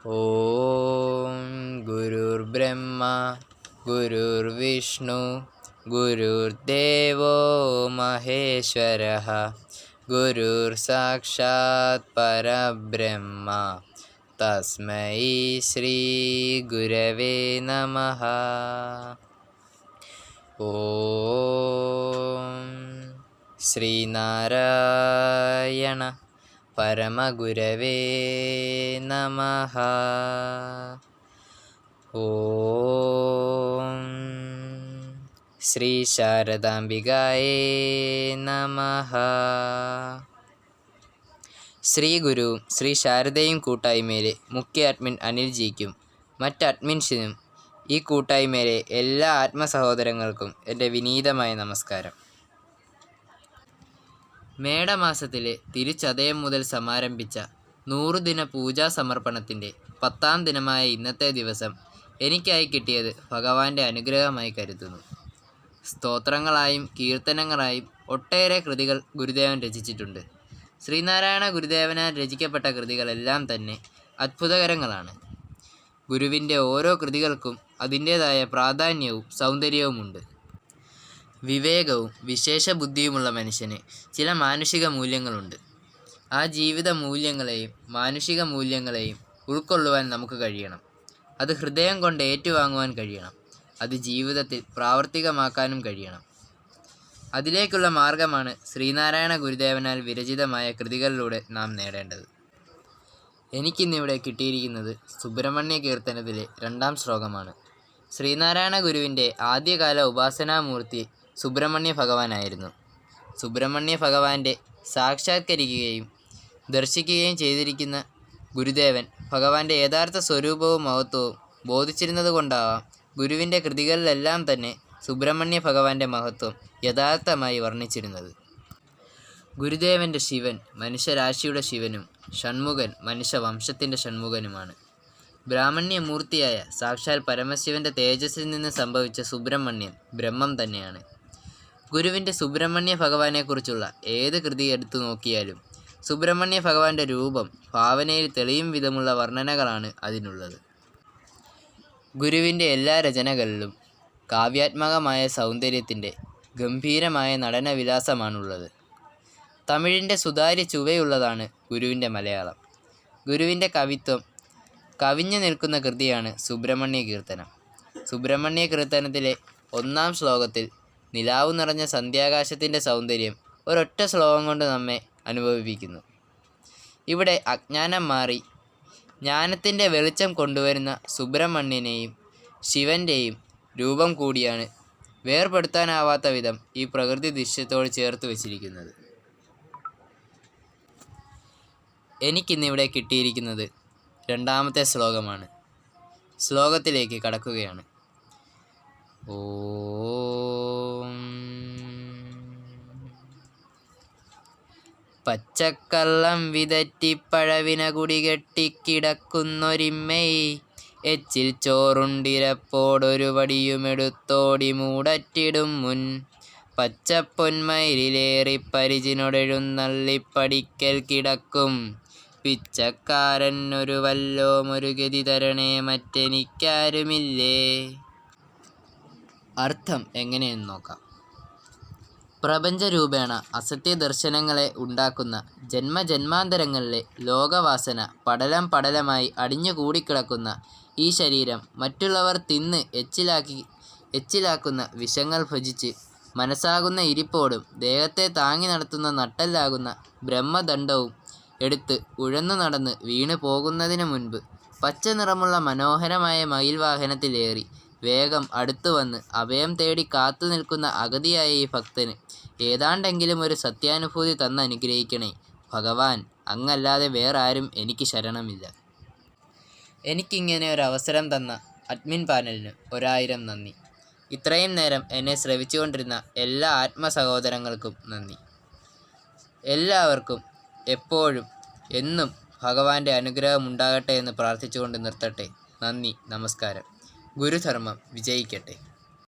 ॐ गुरुर्ब्रह्मा गुरुर्विष्णु गुरुर्देवो महेश्वरः गुरुर्साक्षात् गुरुर्साक्षात्परब्रह्मा तस्मै श्रीगुरवे नमः। ॐ श्रीनारायण। പരമഗുരവേ നമ. ഓം ശ്രീ ശാരദാംബികായേ നമ. ശ്രീ ഗുരുവും ശ്രീ ശാരദയും കൂട്ടായ്മയിലെ മുഖ്യ അഡ്മിൻ അനിൽജിക്കും മറ്റ് അഡ്മിൻസിനും ഈ കൂട്ടായ്മയിലെ എല്ലാ ആത്മസഹോദരങ്ങൾക്കും എന്റെ വിനീതമായ നമസ്കാരം. മേടമാസത്തിലെ തിരുച്ചതയം മുതൽ സമാരംഭിച്ച നൂറുദിന പൂജാ സമർപ്പണത്തിന്റെ പത്താം ദിനമായ ഇന്നത്തെ ദിവസം എനിക്കായി കിട്ടിയത് ഭഗവാന്റെ അനുഗ്രഹമായി കരുതുന്നു. സ്തോത്രങ്ങളായും കീർത്തനങ്ങളായും ഒട്ടേറെ കൃതികൾ ഗുരുദേവൻ രചിച്ചിട്ടുണ്ട്. ശ്രീനാരായണ ഗുരുദേവനാൽ രചിക്കപ്പെട്ട കൃതികളെല്ലാം തന്നെ അത്ഭുതകരങ്ങളാണ്. ഗുരുവിന്റെ ഓരോ കൃതികൾക്കും അതിന്റേതായ പ്രാധാന്യവും സൗന്ദര്യവുമുണ്ട്. വിവേകവും വിശേഷ ബുദ്ധിയുമുള്ള മനുഷ്യന് ചില മാനുഷിക മൂല്യങ്ങളുണ്ട്. ആ ജീവിത മൂല്യങ്ങളെയും മാനുഷിക മൂല്യങ്ങളെയും ഉൾക്കൊള്ളുവാൻ നമുക്ക് കഴിയണം. അത് ഹൃദയം കൊണ്ട് ഏറ്റുവാങ്ങുവാൻ കഴിയണം. അത് ജീവിതത്തിൽ പ്രാവർത്തികമാക്കാനും കഴിയണം. അതിലേക്കുള്ള മാർഗമാണ് ശ്രീനാരായണ ഗുരുദേവനാൽ വിരചിതമായ കൃതികളിലൂടെ നാം നേടേണ്ടത്. എനിക്കിന്നിവിടെ കിട്ടിയിരിക്കുന്നത് സുബ്രഹ്മണ്യ കീർത്തനത്തിലെ രണ്ടാം ശ്ലോകമാണ്. ശ്രീനാരായണ ഗുരുവിന്റെ ആദ്യകാല ഉപാസനാമൂർത്തി സുബ്രഹ്മണ്യ ഭഗവാനായിരുന്നു സുബ്രഹ്മണ്യ ഭഗവാന്റെ സാക്ഷാത്കരിക്കുകയും ദർശിക്കുകയും ചെയ്തിരിക്കുന്ന ഗുരുദേവൻ ഭഗവാന്റെ യഥാർത്ഥ സ്വരൂപവും മഹത്വവും ബോധിച്ചിരുന്നത് കൊണ്ടാവാം ഗുരുവിന്റെ കൃതികളിലെല്ലാം തന്നെ സുബ്രഹ്മണ്യ ഭഗവാന്റെ മഹത്വം യഥാർത്ഥമായി വർണിച്ചിരുന്നത്. ഗുരുദേവന്റെ ശിവൻ മനുഷ്യരാശിയുടെ ശിവനും ഷൺമുഖൻ മനുഷ്യവംശത്തിന്റെ ഷൺമുഖനുമാണ്. ബ്രാഹ്മണ്യമൂർത്തിയായ സാക്ഷാൽ പരമശിവന്റെ തേജസ്സിൽ നിന്ന് സംഭവിച്ച സുബ്രഹ്മണ്യൻ ബ്രഹ്മം തന്നെയാണ്. ഗുരുവിന്റെ സുബ്രഹ്മണ്യ ഭഗവാനെക്കുറിച്ചുള്ള ഏത് കൃതി എടുത്തു നോക്കിയാലും സുബ്രഹ്മണ്യ ഭഗവാന്റെ രൂപം ഭാവനയിൽ തെളിയും വിധമുള്ള വർണനകളാണ് അതിനുള്ളത്. ഗുരുവിന്റെ എല്ലാ രചനകളിലും കാവ്യാത്മകമായ സൗന്ദര്യത്തിന്റെ ഗംഭീരമായ നടനവിലാസമാണുള്ളത്. തമിഴിന്റെ സുതാര്യ ചുവയുള്ളതാണ് ഗുരുവിന്റെ മലയാളം. ഗുരുവിന്റെ കവിത്വം കവിഞ്ഞു നിൽക്കുന്ന കൃതിയാണ് സുബ്രഹ്മണ്യ കീർത്തനം. സുബ്രഹ്മണ്യ കീർത്തനത്തിലെ ഒന്നാം ശ്ലോകത്തിൽ നിലാവു നിറഞ്ഞ സന്ധ്യാകാശത്തിന്റെ സൗന്ദര്യം ഒരൊറ്റ ശ്ലോകം കൊണ്ട് നമ്മെ അനുഭവിപ്പിക്കുന്നു. ഇവിടെ അജ്ഞാനം മാറി ജ്ഞാനത്തിന്റെ വെളിച്ചം കൊണ്ടുവരുന്ന സുബ്രഹ്മണ്യനെയും ശിവന്റെയും രൂപം കൂടിയാണ് വേർപെടുത്താനാവാത്ത വിധം ഈ പ്രകൃതി ദൃശ്യത്തോട് ചേർത്ത് വച്ചിരിക്കുന്നത്. എനിക്കിന്നിവിടെ കിട്ടിയിരിക്കുന്നത് രണ്ടാമത്തെ ശ്ലോകമാണ്. ശ്ലോകത്തിലേക്ക് കടക്കുകയാണ്. ഓം പച്ചക്കള്ളം വിതറ്റി പഴവിന കുടികെട്ടിക്കിടക്കുന്നൊരിമ്മയി എച്ചിൽ ചോറുണ്ടിരപ്പോടൊരു വടിയുമെടുത്തോടി മൂടറ്റിടും മുൻ. പച്ചപ്പൊന്മയിലേറി പരിചിനൊടെഴുന്നള്ളിപ്പടിക്കൽ കിടക്കും. പിച്ചക്കാരൻ ഒരു വല്ലോ ഒരു ഗതി തരണേ മറ്റെനിക്കാരുമില്ലേ? അർത്ഥം എങ്ങനെയെന്ന് നോക്കാം. പ്രപഞ്ചരൂപേണ അസത്യദർശനങ്ങളെ ഉണ്ടാക്കുന്ന ജന്മജന്മാന്തരങ്ങളിലെ ലോകവാസന പടലം പടലമായി അടിഞ്ഞുകൂടിക്കിടക്കുന്ന ഈ ശരീരം മറ്റുള്ളവർ തിന്ന് എച്ചിലാക്കി എച്ചിലാക്കുന്ന വിഷങ്ങൾ ഭജിച്ച് മനസ്സാകുന്ന ഇരിപ്പോടും ദേഹത്തെ താങ്ങി നടത്തുന്ന നട്ടല്ലാകുന്ന ബ്രഹ്മദണ്ഡവും എടുത്ത് ഉഴന്നു നടന്ന് വീണു പോകുന്നതിനു മുൻപ് പച്ച നിറമുള്ള മനോഹരമായ മയിൽ വാഹനത്തിലേറി വേഗം അടുത്തു വന്ന് അഭയം തേടി കാത്തു നിൽക്കുന്ന അഗതിയായ ഈ ഭക്തന് ഏതാണ്ടെങ്കിലും ഒരു സത്യാനുഭൂതി തന്ന് അനുഗ്രഹിക്കണേ. ഭഗവാൻ അങ്ങല്ലാതെ വേറാരും എനിക്ക് ശരണമില്ല. എനിക്കിങ്ങനെ ഒരു അവസരം തന്ന അഡ്മിൻ പാനലിന് ഒരായിരം നന്ദി. ഇത്രയും നേരം എന്നെ ശ്രവിച്ചുകൊണ്ടിരുന്ന എല്ലാ ആത്മസഹോദരങ്ങൾക്കും നന്ദി. എല്ലാവർക്കും എപ്പോഴും എന്നും ഭഗവാന്റെ അനുഗ്രഹം ഉണ്ടാകട്ടെ എന്ന് പ്രാർത്ഥിച്ചുകൊണ്ട് നിർത്തട്ടെ. നന്ദി നമസ്കാരം. ഗുരുധർമ്മം വിജയിക്കട്ടെ.